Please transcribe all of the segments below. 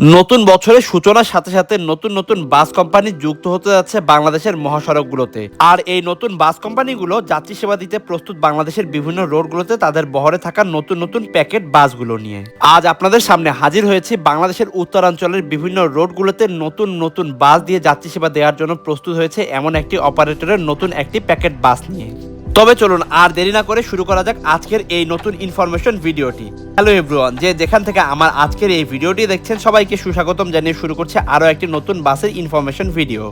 নতুন বছরের সূচনার সাথে সাথে নতুন নতুন বাস কোম্পানি যুক্ত হতে যাচ্ছে বাংলাদেশের মহাসড়কগুলোতে। আর এই নতুন বাস কোম্পানিগুলো যাত্রী সেবা দিতে প্রস্তুত বাংলাদেশের বিভিন্ন রোডগুলোতে তাদের বহরে থাকা নতুন নতুন প্যাকেট বাসগুলো নিয়ে। আজ আপনাদের সামনে হাজির হয়েছে বাংলাদেশের উত্তরাঞ্চলের বিভিন্ন রোডগুলোতে নতুন নতুন বাস দিয়ে যাত্রী সেবা দেওয়ার জন্য প্রস্তুত হয়েছে এমন একটি অপারেটরের নতুন একটি প্যাকেট বাস নিয়ে। তবে চলুন আর দেরি না করে শুরু করা যাক আজকের এই নতুন ইনফরমেশন ভিডিওটি। হ্যালো এভরিওয়ান যে যেখান থেকে আমার আজকের এই ভিডিওটি দেখছেন, সবাইকে সুস্বাগতম জানিয়ে শুরু করছে আরও একটি নতুন বাসের ইনফরমেশন ভিডিও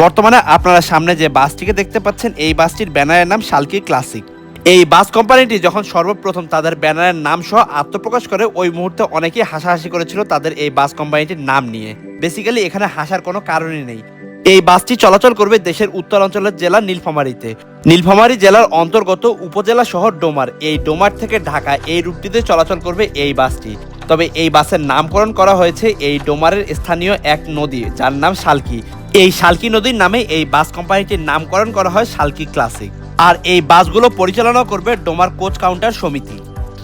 বর্তমানে আপনারা সামনে যে বাসটিকে দেখতে পাচ্ছেন, এই বাসটির ব্যানারের নাম শালকি ক্লাসিক। এই বাস কোম্পানিটি যখন সর্বপ্রথম তাদের ব্যানারের নাম সহ আত্মপ্রকাশ করে, ওই মুহূর্তে অনেকেই হাসাহাসি করেছিল তাদের এই বাস কোম্পানিটির নাম নিয়ে। বেসিক্যালি এখানে হাসার কোনো কারণই নেই। এই বাসটি চলাচল করবে দেশের উত্তরাঞ্চলের জেলা নীলফামারীতে। নীলফামারী জেলার অন্তর্গত উপজেলা শহর ডোমার। এই ডোমার থেকে ঢাকা এই রুটটিতে চলাচল করবে এই বাসটি। তবে এই বাসের নামকরণ করা হয়েছে এই ডোমারের স্থানীয় এক নদী, যার নাম শালকি। এই শালকি নদীর নামে এই বাস কোম্পানিটির নামকরণ করা হয় শালকি ক্লাসিক। আর এই বাসগুলো পরিচালনা করবে ডোমার কোচ কাউন্টার সমিতি।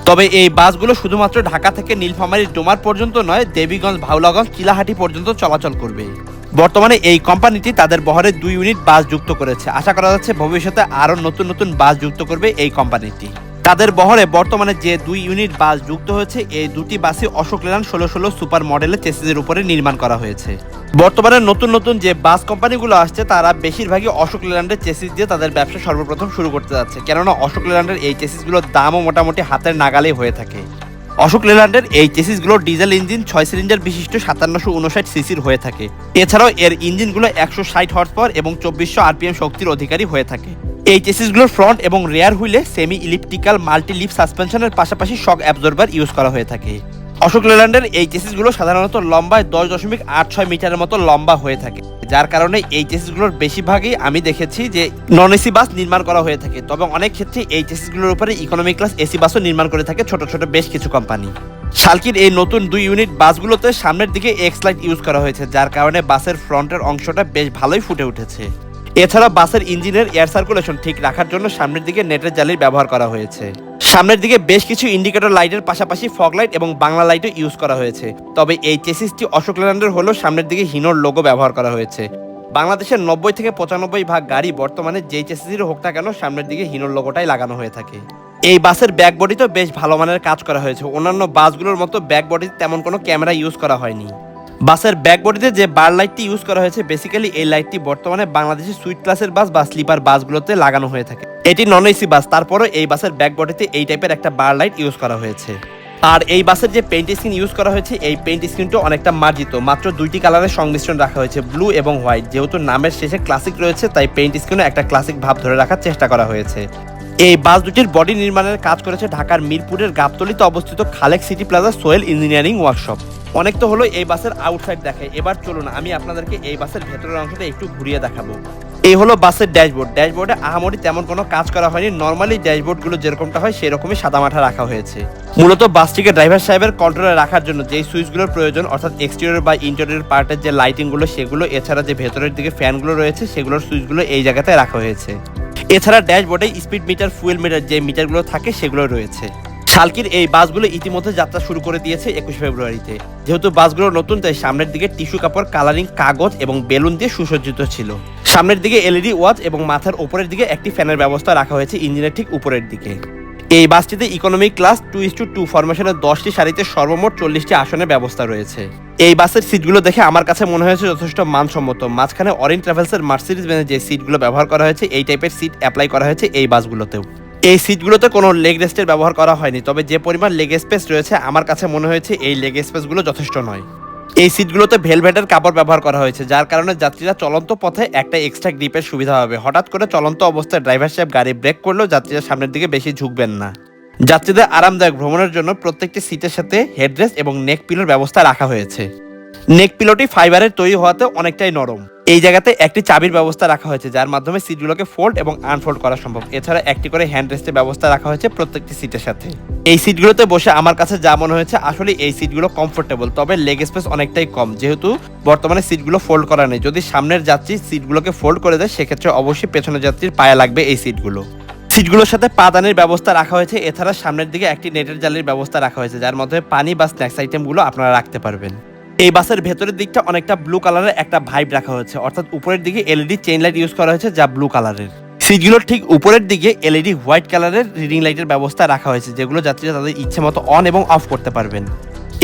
তবে এই বাসগুলো শুধুমাত্র ঢাকা থেকে নীলফামারীর ডোমার পর্যন্ত নয়, দেবীগঞ্জ ভাওলাগঞ্জ চিলাহাটি পর্যন্ত চলাচল করবে। বর্তমানে এই কোম্পানিটি তাদের বহরে দুই ইউনিট বাস যুক্ত করেছে। আশা করা যাচ্ছে ভবিষ্যতে আরও নতুন নতুন বাস যুক্ত করবে এই কোম্পানিটি। তাদের বহরে বর্তমানে যে দুই ইউনিট বাস যুক্ত হয়েছে, এই দুটি বাসই অশোক লেল্যান্ড ষোলো ষোলো সুপার মডেলের চেসিসের উপরে নির্মাণ করা হয়েছে। বর্তমানে নতুন নতুন যে বাস কোম্পানিগুলো আসছে, তারা বেশিরভাগই অশোক লেল্যান্ডের চেসিস দিয়ে তাদের ব্যবসা সর্বপ্রথম শুরু করতে যাচ্ছে। কেননা অশোক লেল্যান্ডের এই চেসিসগুলোর দামও মোটামুটি হাতের নাগালেই হয়ে থাকে। অশোক লেল্যান্ডের এই চেসিসগুলো ডিজেল ইঞ্জিন ছয় সিলিন্ডার বিশিষ্ট সাতান্নশো উনষাট সিসির হয়ে থাকে। এছাড়াও এর ইঞ্জিনগুলো একশো ষাট হর্স পাওয়ার এবং চব্বিশশো আরপিএম শক্তির অধিকারী হয়ে থাকে। এই চেসিসগুলোর ফ্রন্ট এবং রেয়ার হুইলে সেমি ইলিপটিক্যাল মাল্টি লিপ সাসপেনশনের পাশাপাশি শক অ্যাবজর্বার ইউজ করা হয়ে থাকে। অশোক লেল্যান্ডের এই চেসিসগুলো সাধারণত লম্বায় দশ দশমিক আট ছয় মিটারের মতো লম্বা হয়ে থাকে, যার কারণে এই চেসিসগুলোর বেশিরভাগই আমি দেখেছি যে নন এসি বাস নির্মাণ করা হয়ে থাকে। তবে অনেক ক্ষেত্রে এই চেসিসগুলোর উপরে ইকোনমি ক্লাস এসি বাসও নির্মাণ করে থাকে ছোট ছোট বেশ কিছু কোম্পানি শালকির এই নতুন দুই ইউনিট বাসগুলোতে সামনের দিকে এক্স লাইট ইউজ করা হয়েছে, যার কারণে বাসের ফ্রন্টের অংশটা বেশ ভালোই ফুটে উঠেছে। এছাড়া বাসের ইঞ্জিনের এয়ার সার্কুলেশন ঠিক রাখার জন্য সামনের দিকে নেটের জালির ব্যবহার করা হয়েছে। সামনের দিকে বেশ কিছু ইন্ডিকেটর লাইটের পাশাপাশি ফগ লাইট এবং বাংলা লাইটও ইউজ করা হয়েছে। তবে এই চেসিসটি অশোক লেল্যান্ডের হলেও সামনের দিকে হিনোর লোগো ব্যবহার করা হয়েছে। বাংলাদেশের নব্বই থেকে পঁচানব্বই ভাগ গাড়ি বর্তমানে যেই চেসিসের হোক না কেন সামনের দিকে হিনোর লোগোটাই লাগানো হয়ে থাকে। এই বাসের ব্যাক বডিতেও বেশ ভালো মানের কাজ করা হয়েছে। অন্যান্য বাসগুলোর মতো ব্যাক বডিতে তেমন কোনো ক্যামেরা ইউজ করা হয়নি। বাসের ব্যাক বডিতে যে বার লাইটটি ইউজ করা হয়েছে বেসিক্যালি এই লাইটটি বর্তমানে বাংলাদেশের সুইট ক্লাসের বাস বা স্লিপার বাসগুলোতে লাগানো হয়ে থাকে। এটি নন এসি বাস, তারপরও এই বাসের ব্যাক বডিতে এই টাইপের একটা বার লাইট ইউজ করা হয়েছে। আর এই বাসের যে পেইন্ট স্ক্রিন ইউজ করা হয়েছে, এই পেইন্ট স্ক্রিনটা অনেকটা মার্জিত। মাত্র দুইটি কালারের সংমিশ্রণ রাখা হয়েছে ব্লু এবং হোয়াইট যেহেতু নামের শেষে ক্লাসিক রয়েছে, তাই পেইন্ট স্ক্রিনে একটা ক্লাসিক ভাব ধরে রাখার চেষ্টা করা হয়েছে। এই বাস দুটির বডি নির্মাণের কাজ করেছে ঢাকার মিরপুরের গাবতলিতে অবস্থিত Khalek city plaza Soyel engineering workshop. অনেক তো হলো এই বাসের আউটসাইড দেখায় এবার চলুন, আমি আপনাদেরকে এই বাসের ভেতরের অংশটা একটু ঘুরিয়ে দেখাবো। এই হলো বাসের ড্যাশবোর্ড। ড্যাশবোর্ডে আহামরি তেমন কোনো কাজ করা হয়নি। নর্মালি ড্যাশবোর্ডগুলো যেরকমটা হয়, সেরকমই সাদামাঠা রাখা হয়েছে। মূলত বাসটিকে ড্রাইভার সাহেবের কন্ট্রোলে রাখার জন্য যেই সুইচগুলোর প্রয়োজন, অর্থাৎ এক্সটেরিয়র বা ইন্টেরিয়র পার্টের যে লাইটিংগুলো সেগুলো, এছাড়া যে ভেতরের দিকে ফ্যানগুলো রয়েছে, সেগুলোর সুইচগুলো এই জায়গাতে রাখা হয়েছে। এছাড়া ড্যাশবোর্ডে স্পিড মিটার ফুয়েল মিটার যে মিটারগুলো থাকে, সেগুলো রয়েছে। শালকির এই বাসগুলো ইতিমধ্যে যাত্রা শুরু করে দিয়েছে একুশ ফেব্রুয়ারিতে। যেহেতু বাসগুলো নতুন, তাই সামনের দিকে টিস্যু কাপড়, কালারিং কাগজ এবং বেলুন দিয়ে সুসজ্জিত ছিল। সামনের দিকে এলইডি ওয়াচ এবং মাথার উপরের দিকে একটি ফ্যানের ব্যবস্থা রাখা হয়েছে ইঞ্জিনের ঠিক উপরের দিকে। এই বাসটিতে economic class two is two two ফরমেশনের দশটি সারিতে সর্বমোট চল্লিশটি আসনের ব্যবস্থা রয়েছে। এই বাসের সিটগুলো দেখে আমার কাছে মনে হয়েছে যথেষ্ট মানসম্মত। মাঝখানে অরিন ট্রাভেলসের মার্সিডিজ বেনের যে সিটগুলো ব্যবহার করা হয়েছে, এই টাইপের সিট অ্যাপ্লাই করা হয়েছে এই বাসগুলোতেও। এই সিটগুলোতে কোনো লেগ রেস্টের ব্যবহার করা হয়নি, তবে যে পরিমাণ লেগ স্পেস রয়েছে, আমার কাছে মনে হয়েছে এই লেগ স্পেসগুলো যথেষ্ট নয়। এই সিটগুলোতে ভেলভেটের কাপড় ব্যবহার করা হয়েছে, যার কারণে যাত্রীরা চলন্ত পথে একটা এক্সট্রা গ্রিপের সুবিধা হবে। হঠাৎ করে চলন্ত অবস্থায় ড্রাইভার সাহেব গাড়ি ব্রেক করলেও যাত্রীরা সামনের দিকে বেশি ঝুঁকবেন না। যাত্রীদের আরামদায়ক ভ্রমণের জন্য প্রত্যেকটি সিটের সাথে হেডরেস্ট এবং নেক পিলোর ব্যবস্থা রাখা হয়েছে। নেক পিলোটি ফাইবারের তৈরি হওয়াতে অনেকটাই নরম। এই জায়গাতে একটি চাবির ব্যবস্থা রাখা হয়েছে, যার মাধ্যমে সিটগুলোকে ফোল্ড এবং আনফোল্ড করা সম্ভব। এছাড়া একটি করে হ্যান্ড রেস্টের ব্যবস্থা রাখা হয়েছে প্রত্যেকটি সিটের সাথে। এই সিটগুলোতে বসে আমার কাছে যা মনে হয়েছে, আসলে এই সিটগুলো কমফোর্টেবল তবে লেগ স্পেস অনেকটাই কম। যেহেতু বর্তমানে সিটগুলো ফোল্ড করা নেই, যদি সামনের যাত্রী সিটগুলোকে ফোল্ড করে দেয়, সেক্ষেত্রে অবশ্যই পেছনের যাত্রীর পায়ে লাগবে এই সিটগুলো। সিটগুলোর সাথে পাদানের ব্যবস্থা রাখা হয়েছে, এছাড়া সামনের দিকে একটি নেটের জালির ব্যবস্থা রাখা হয়েছে, যার মধ্যে পানি বা স্ন্যাক্স আইটেমগুলো আপনারা রাখতে পারবেন। এই বাসের ভেতরের দিকটা অনেকটা ব্লু কালারের একটা ভাইব রাখা হয়েছে। অর্থাৎ উপরের দিকে এলইডি চেইন লাইট ইউজ করা হয়েছে যা ব্লু কালারের সিটগুলোর ঠিক উপরের দিকে এলইডি হোয়াইট কালারের রিডিং লাইটের ব্যবস্থা রাখা হয়েছে, যেগুলো যাত্রীরা তাদের ইচ্ছে মতো অন এবং অফ করতে পারবেন।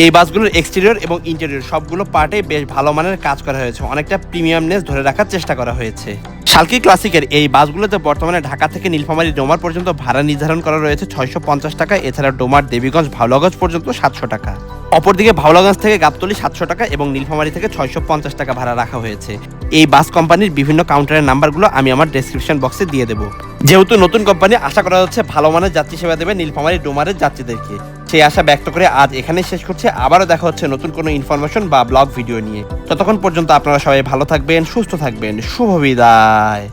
এই বাসগুলোর এক্সটেরিয়র এবং ইন্টেরিয়র সবগুলো পার্টে বেশ ভালো মানের কাজ করা হয়েছে। অনেকটা প্রিমিয়ামনেস ধরে রাখার চেষ্টা করা হয়েছে। শালকি ক্লাসিকের এই বাসগুলোতে বর্তমানে ঢাকা থেকে নীলফামারী ডোমার পর্যন্ত ভাড়া নির্ধারণ করা রয়েছে ছয়শো পঞ্চাশ টাকা। এছাড়া ডোমার দেবীগঞ্জ ভাওলাগঞ্জ পর্যন্ত সাতশো টাকা। অপরদিকে ভাওলাগঞ্জ থেকে গাবতলি সাতশো টাকা এবং নীলফামারী থেকে ছয়শো পঞ্চাশ টাকা ভাড়া রাখা হয়েছে। এই বাস কোম্পানির বিভিন্ন কাউন্টারের নাম্বারগুলো আমি আমার ডেসক্রিপশন বক্সে দিয়ে দেবো। যেহেতু নতুন কোম্পানি, আশা করা হচ্ছে ভালো মানের যাত্রী সেবা দেবে নীলফামারী ডোমারের যাত্রীদেরকে। সেই আশা ব্যক্ত করে আজ এখানেই শেষ করছে। আবারও দেখা হচ্ছে নতুন কোনো ইনফরমেশন বা ব্লগ ভিডিও নিয়ে। ততক্ষণ পর্যন্ত আপনারা সবাই ভালো থাকবেন, সুস্থ থাকবেন। শুভ বিদায়।